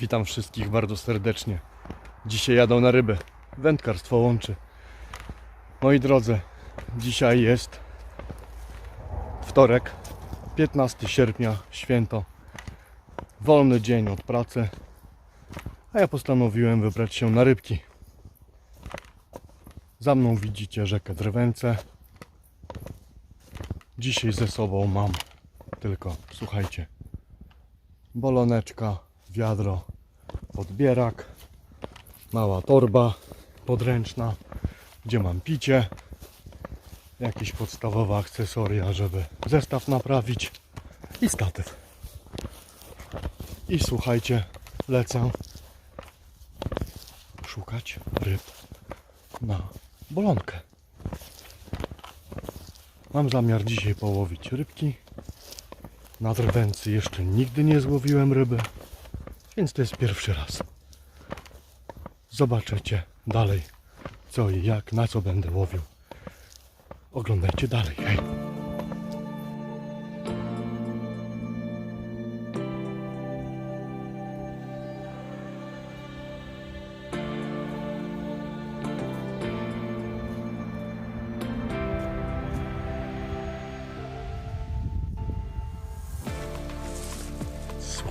Witam wszystkich bardzo serdecznie. Dzisiaj jadą na rybę. Wędkarstwo łączy. Moi drodzy, dzisiaj jest wtorek, 15 sierpnia, święto. Wolny dzień od pracy. A ja postanowiłem wybrać się na rybki. Za mną widzicie rzekę Drwęce. Dzisiaj ze sobą mam tylko, słuchajcie, boloneczka, wiadro, podbierak, mała torba podręczna, gdzie mam picie, jakieś podstawowe akcesoria, żeby zestaw naprawić i statyw. I słuchajcie, lecę szukać ryb na bolonkę. Mam zamiar dzisiaj połowić rybki. Na drwęcy jeszcze nigdy nie złowiłem ryby, więc to jest pierwszy raz. Zobaczycie dalej, co i jak, na co będę łowił. Oglądajcie dalej. Hej!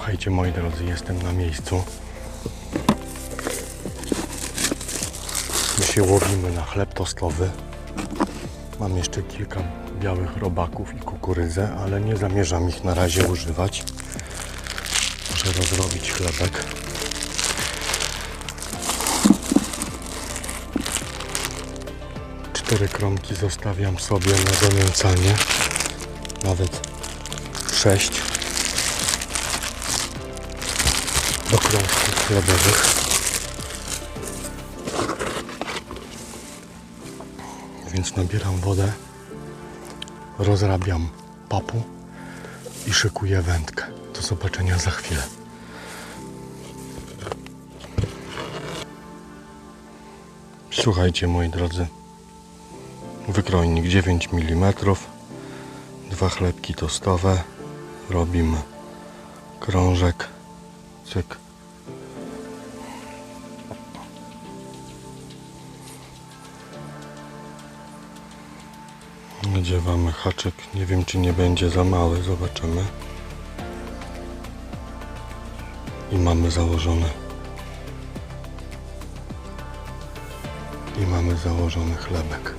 Słuchajcie moi drodzy, jestem na miejscu. Dzisiaj łowimy na chleb tostowy. Mam jeszcze kilka białych robaków i kukurydzę, ale nie zamierzam ich na razie używać. Muszę rozrobić chlebek. Cztery kromki zostawiam sobie na zamięcanie. Nawet sześć. Do krążków chlebowych. Więc nabieram wodę, rozrabiam papu i szykuję wędkę. Do zobaczenia za chwilę. Słuchajcie moi drodzy, wykrojnik 9 mm, dwa chlebki tostowe, robimy krążek Cyk. Nadziewamy haczyk. Nie wiem, czy nie będzie za mały. Zobaczymy. I mamy założone. I mamy założony chlebek.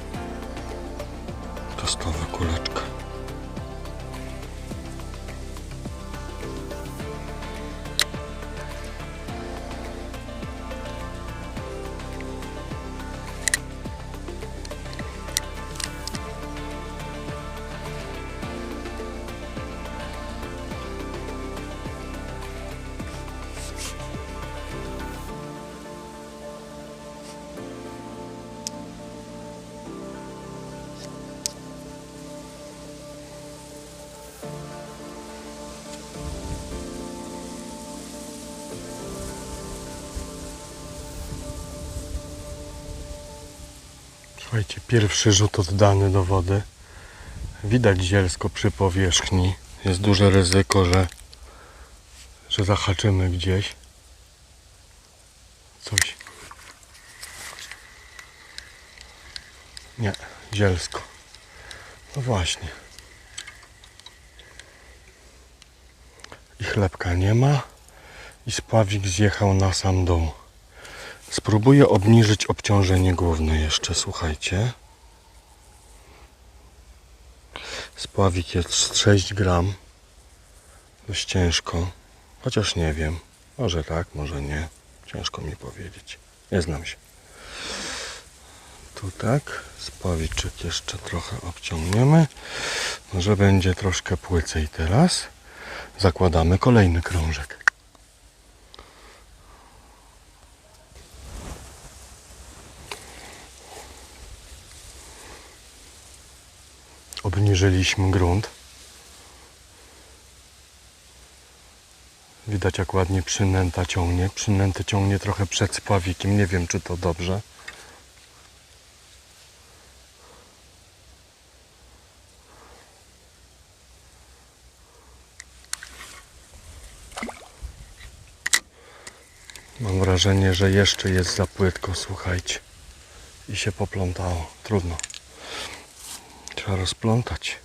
Tostowa kuleczka. Słuchajcie, pierwszy rzut oddany do wody. Widać zielsko przy powierzchni. Jest duże ryzyko, że, że zahaczymy gdzieś. Coś. Nie, zielsko. No właśnie. I chlebka nie ma. I spławik zjechał na sam dół. Spróbuję obniżyć obciążenie główne jeszcze, słuchajcie. Spławik jest 6 gram. Dość ciężko. Chociaż nie wiem. Może tak, może nie. Ciężko mi powiedzieć. Nie znam się. Tu tak. Spławiczek jeszcze trochę obciągniemy. Może będzie troszkę płycej teraz. Zakładamy kolejny krążek. Obniżyliśmy grunt. Widać jak ładnie przynęta ciągnie. Przynętę ciągnie trochę przed spławikiem. Nie wiem czy to dobrze. Mam wrażenie, że jeszcze jest za płytko, słuchajcie. I się poplątało. Trudno. Trzeba rozplątać.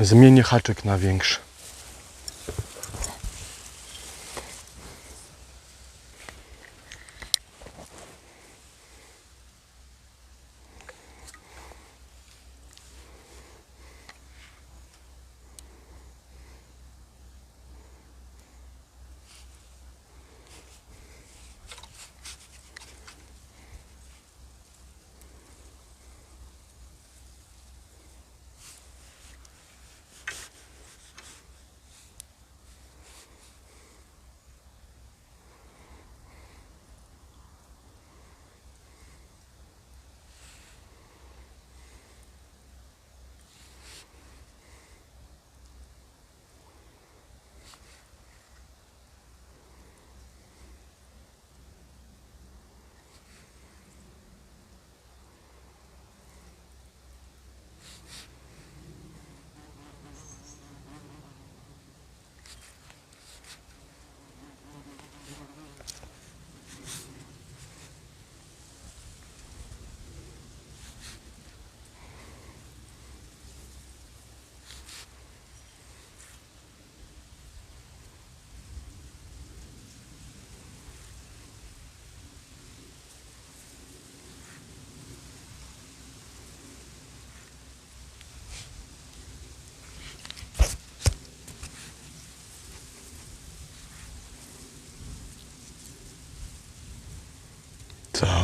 Zmienię haczyk na większy.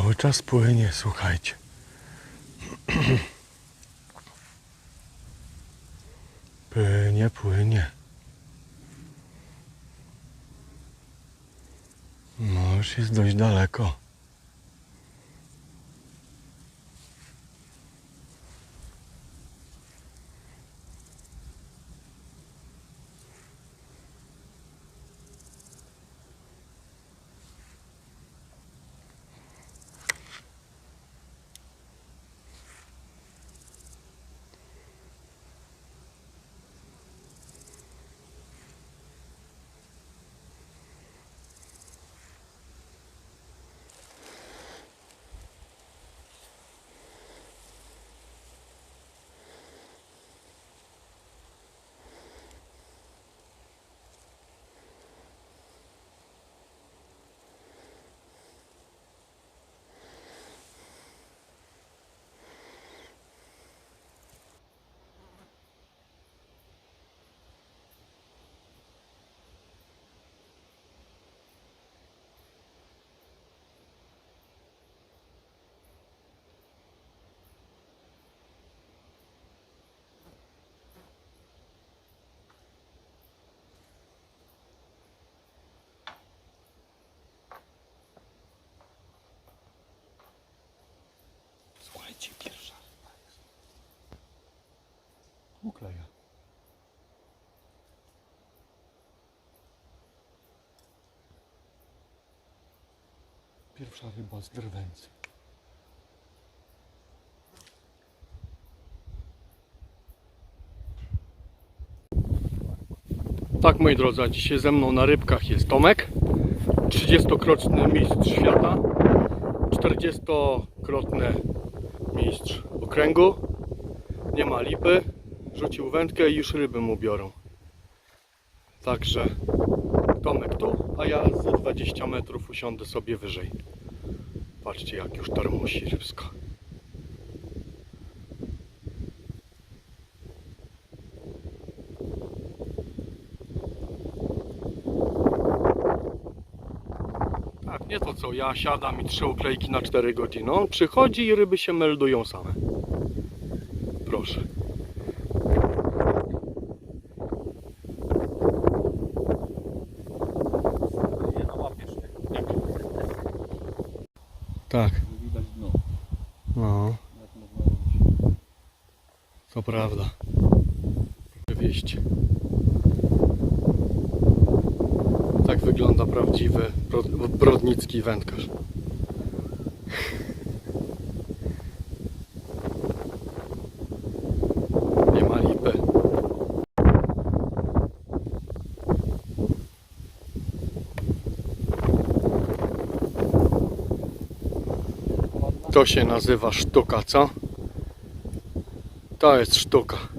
Cały czas płynie, słuchajcie. Płynie, płynie. No, już jest dość daleko. Słuchajcie, pierwsza ryba jest. Ukleja. Pierwsza ryba z drwęcy. Tak, moi drodzy, a dzisiaj ze mną na rybkach jest Tomek, 30-krotny mistrz świata, 40-krotny mistrz okręgu. Nie ma lipy. Rzucił wędkę i już ryby mu biorą. Także Tomek tu, a ja ze 20 metrów usiądę sobie wyżej. Patrzcie jak już tarmusi rybsko. Tak, nie to co, ja siadam i trzy uklejki na 4 godziny. On przychodzi i ryby się meldują same. Proszę. Tak, widać dno. no, to prawda. Wieść. jak wygląda prawdziwy brodnicki wędkarz. Nie ma lipy. To się nazywa sztuka, co? To jest sztuka.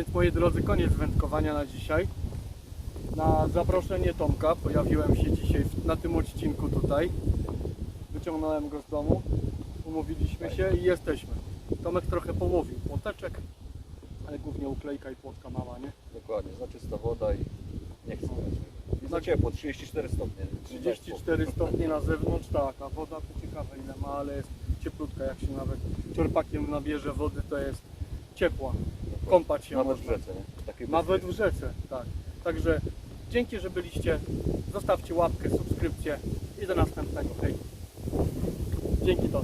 Więc moi drodzy, koniec wędkowania na dzisiaj. Na zaproszenie Tomka pojawiłem się dzisiaj na tym odcinku tutaj. Wyciągnąłem go z domu, umówiliśmy się i jesteśmy. Tomek trochę połowił płoteczek, ale głównie uklejka i płotka mała, nie? Dokładnie, zaczysta woda i nie chcę. Jest za ciepło, 34 stopnie. 34 stopnie na zewnątrz, tak, a woda to ciekawe ile ma, ale jest cieplutka, jak się nawet czerpakiem nabierze wody, to jest ciepła. Kąpać się Nawet w rzece, nie? Takiej Nawet w rzece, tak. Także dzięki, że byliście. Zostawcie łapkę, subskrypcję i do następnego. Hej. Dzięki to.